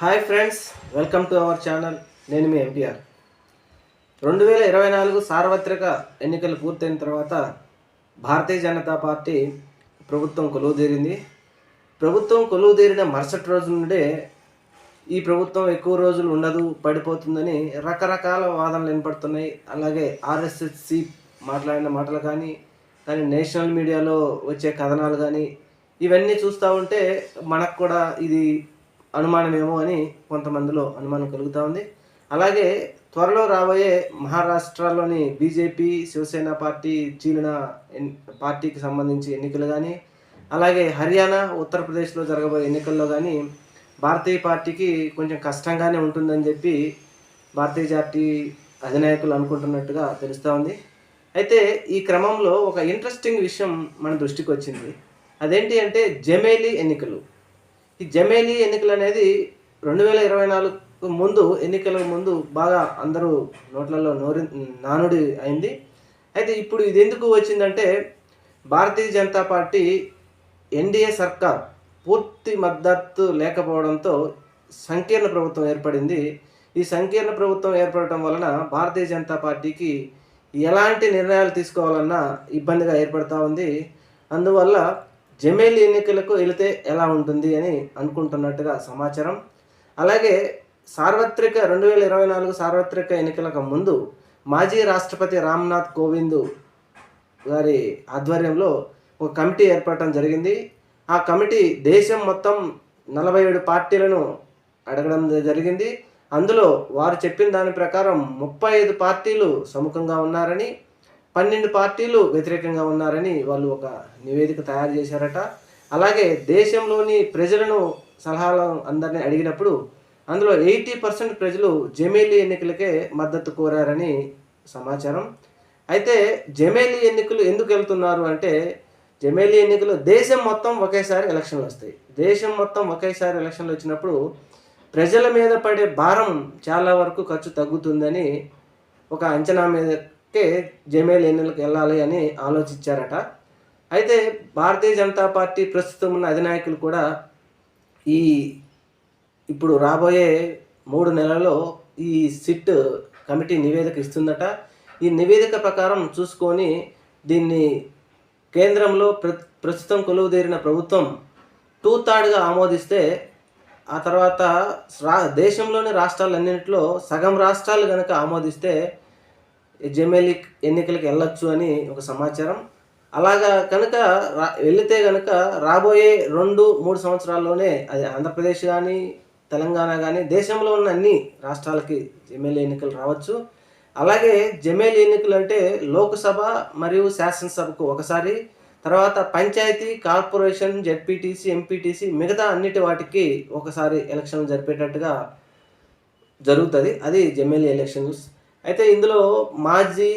Hi friends welcome to our channel. నేను మీ MPR రెండు వేల ఇరవై నాలుగు సార్వత్రిక ఎన్నికలు పూర్తయిన తర్వాత భారతీయ జనతా పార్టీ ప్రభుత్వం కొలువుదీరింది ప్రభుత్వం కొలువుదీరిన మరుసటి రోజు నుండే ఈ ప్రభుత్వం ఎక్కువ రోజులు ఉండదు పడిపోతుందని రకరకాల వాదనలు వినపడుతున్నాయి. అలాగే ఆర్ఎస్ఎస్సి మాట్లాడిన మాటలు కానీ కానీ నేషనల్ మీడియాలో వచ్చే కథనాలు కానీ ఇవన్నీ చూస్తూ ఉంటే మనకు కూడా ఇది అనుమానమేమో అని కొంతమందిలో అనుమానం కలుగుతూ ఉంది. అలాగే త్వరలో రాబోయే మహారాష్ట్రలోని బీజేపీ శివసేన పార్టీ చీలిన పార్టీకి సంబంధించి ఎన్నికలు కానీ అలాగే హర్యానా ఉత్తరప్రదేశ్లో జరగబోయే ఎన్నికల్లో కానీ భారతీయ పార్టీకి కొంచెం కష్టంగానే ఉంటుందని చెప్పి భారతీయ పార్టీ అధినాయకులు అనుకుంటున్నట్టుగా తెలుస్తూ ఉంది. అయితే ఈ క్రమంలో ఒక ఇంట్రెస్టింగ్ విషయం మన దృష్టికి వచ్చింది అదేంటి అంటే జమేలీ ఎన్నికలు. ఈ జమేలీ ఎన్నికలు అనేది రెండు వేల ఇరవై నాలుగు ముందు ఎన్నికల ముందు బాగా అందరూ నోట్లలో నోరి నానుడి అయింది. అయితే ఇప్పుడు ఇది ఎందుకు వచ్చిందంటే భారతీయ జనతా పార్టీ ఎన్డీఏ సర్కార్ పూర్తి మద్దతు లేకపోవడంతో సంకీర్ణ ప్రభుత్వం ఏర్పడింది. ఈ సంకీర్ణ ప్రభుత్వం ఏర్పడటం వలన భారతీయ జనతా పార్టీకి ఎలాంటి నిర్ణయాలు తీసుకోవాలన్నా ఇబ్బందిగా ఏర్పడతా ఉంది. అందువల్ల జమేలి ఎన్నికలకు వెళితే ఎలా ఉంటుంది అని అనుకుంటున్నట్టుగా సమాచారం. అలాగే సార్వత్రిక రెండు వేల ఇరవై నాలుగు సార్వత్రిక ఎన్నికలకు ముందు మాజీ రాష్ట్రపతి రామ్నాథ్ కోవింద్ గారి ఆధ్వర్యంలో ఒక కమిటీ ఏర్పడటం జరిగింది. ఆ కమిటీ దేశం మొత్తం నలభై ఏడు పార్టీలను అడగడం జరిగింది. అందులో వారు చెప్పిన దాని ప్రకారం ముప్పై ఐదు పార్టీలు సముఖంగా ఉన్నారని పన్నెండు పార్టీలు వ్యతిరేకంగా ఉన్నారని వాళ్ళు ఒక నివేదిక తయారు చేశారట. అలాగే దేశంలోని ప్రజలను సలహాలు అందరినీ అడిగినప్పుడు అందులో ఎయిటీ పర్సెంట్ ప్రజలు జమేలీ ఎన్నికలకే మద్దతు కోరారని సమాచారం. అయితే జమేలీ ఎన్నికలు ఎందుకు వెళ్తున్నారు అంటే జమేలీ ఎన్నికలు దేశం మొత్తం ఒకేసారి ఎలక్షన్లు వస్తాయి. దేశం మొత్తం ఒకేసారి ఎలక్షన్లు వచ్చినప్పుడు ప్రజల మీద పడే భారం చాలా వరకు ఖర్చు తగ్గుతుందని ఒక అంచనా మీద అంటే జమేల్ ఎన్నికలకు వెళ్ళాలి అని ఆలోచించారట. అయితే భారతీయ జనతా పార్టీ ప్రస్తుతం ఉన్న అధినాయకులు కూడా ఈ ఇప్పుడు రాబోయే మూడు నెలల్లో ఈ సిట్ కమిటీ నివేదిక ఇస్తుందట. ఈ నివేదిక ప్రకారం చూసుకొని దీన్ని కేంద్రంలో ప్ర ప్రస్తుతం కొలువుదేరిన ప్రభుత్వం టూ థర్డ్గా ఆమోదిస్తే ఆ తర్వాత రా దేశంలోని రాష్ట్రాలన్నింటిలో సగం రాష్ట్రాలు కనుక ఆమోదిస్తే జమేలి ఎన్నికలకు వెళ్ళొచ్చు అని ఒక సమాచారం. అలాగా కనుక రా వెళితే కనుక రాబోయే రెండు మూడు సంవత్సరాల్లోనే అది ఆంధ్రప్రదేశ్ కానీ తెలంగాణ కానీ దేశంలో ఉన్న అన్ని రాష్ట్రాలకి ఎమ్మెల్యే ఎన్నికలు రావచ్చు. అలాగే జమేలి ఎన్నికలు అంటే లోక్సభ మరియు శాసనసభకు ఒకసారి తర్వాత పంచాయతీ కార్పొరేషన్ జెడ్పీటీసీ ఎంపీటీసీ మిగతా అన్నిటి వాటికి ఒకసారి ఎలక్షన్ జరిపేటట్టుగా జరుగుతుంది. అది జమేలి ఎలక్షన్స్ అయితే ఇందులో మాజీ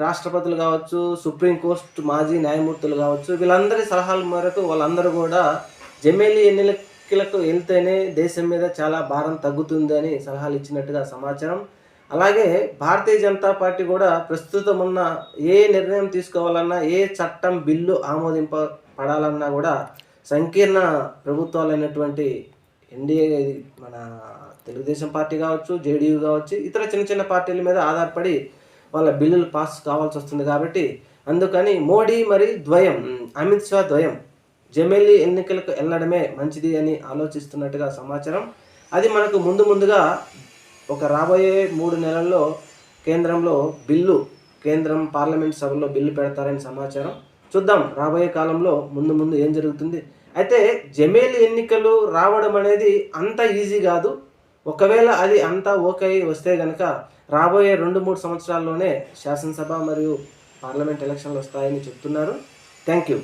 రాష్ట్రపతులు కావచ్చు సుప్రీంకోర్టు మాజీ న్యాయమూర్తులు కావచ్చు వీళ్ళందరి సలహాల మేరకు వాళ్ళందరూ కూడా జమేలి ఎన్నికలకు వెళ్తేనే దేశం మీద చాలా భారం తగ్గుతుంది అని సలహాలు ఇచ్చినట్టుగా సమాచారం. అలాగే భారతీయ జనతా పార్టీ కూడా ప్రస్తుతం ఉన్న ఏ నిర్ణయం తీసుకోవాలన్నా ఏ చట్టం బిల్లు ఆమోదింప పడాలన్నా కూడా సంకీర్ణ ప్రభుత్వాలైనటువంటి ఎన్డీఏ మన తెలుగుదేశం పార్టీ కావచ్చు జేడీయూ కావచ్చు ఇతర చిన్న చిన్న పార్టీల మీద ఆధారపడి వాళ్ళ బిల్లులు పాస్ కావాల్సి వస్తుంది కాబట్టి అందుకని మోడీ మరి ద్వయం అమిత్ షా ద్వయం. జమేలి ఎన్నికలకు వెళ్ళడమే మంచిది అని ఆలోచిస్తున్నట్టుగా సమాచారం. అది మనకు ముందు ముందుగా ఒక రాబోయే మూడు నెలల్లో కేంద్రంలో బిల్లు కేంద్రం పార్లమెంట్ సభలో బిల్లు పెడతారని సమాచారం. చూద్దాం రాబోయే కాలంలో ముందు ముందు ఏం జరుగుతుంది. అయితే జమేలి ఎన్నికలు రావడం అనేది అంత ఈజీ కాదు. ఒకవేళ అది అంతా ఓకే అయి వస్తే కనుక రాబోయే రెండు మూడు సంవత్సరాల్లోనే శాసనసభ మరియు పార్లమెంట్ ఎలక్షన్లు వస్తాయని చెప్తున్నారు. Thank you.